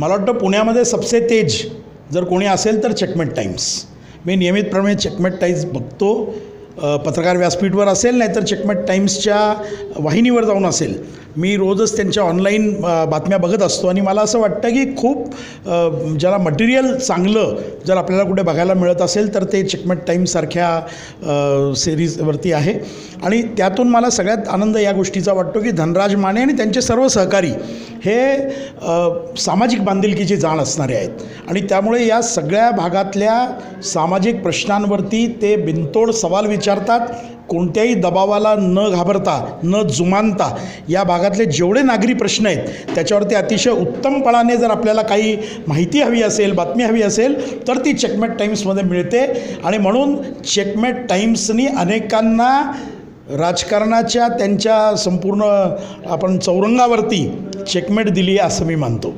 मला वाटतं पुण्यामध्ये सबसे तेज जर कोणी असेल तर चेकमेट टाईम्स मी नियमितप्रमाणे चेकमेट टाईम्स बघतो. पत्रकार व्यासपीठवर असेल नाहीतर चेकमेट टाईम्सच्या वाहिनीवर जाऊन असेल. मी रोजच त्यांच्या ऑनलाईन बातम्या बघत असतो. आणि मला असं वाटतं की खूप ज्याला मटेरियल चांगलं जर आपल्याला कुठे बघायला मिळत असेल तर ते चिकमेट टाईमसारख्या सिरीजवरती आहे. आणि त्यातून मला सगळ्यात आनंद या गोष्टीचा वाटतो की धनराज माने आणि त्यांचे सर्व सहकारी हे सामाजिक बांधिलकीची जाण असणारे आहेत. आणि त्यामुळे या सगळ्या भागातल्या सामाजिक प्रश्नांवरती ते बिनतोड सवाल विचारतात. कोणत्याही दबावाला न घाबरता न जुमानता या भागात भागातले जेवढे नागरी प्रश्न आहेत त्याच्यावरती अतिशय उत्तमपणाने जर आपल्याला काही माहिती हवी असेल बातमी हवी असेल तर ती चेकमेट टाईम्समध्ये मिळते. आणि म्हणून चेकमेट टाईम्सनी अनेकांना राजकारणाच्या त्यांच्या संपूर्ण आपण चौरंगावरती चेकमेट दिली आहे असं मी मानतो.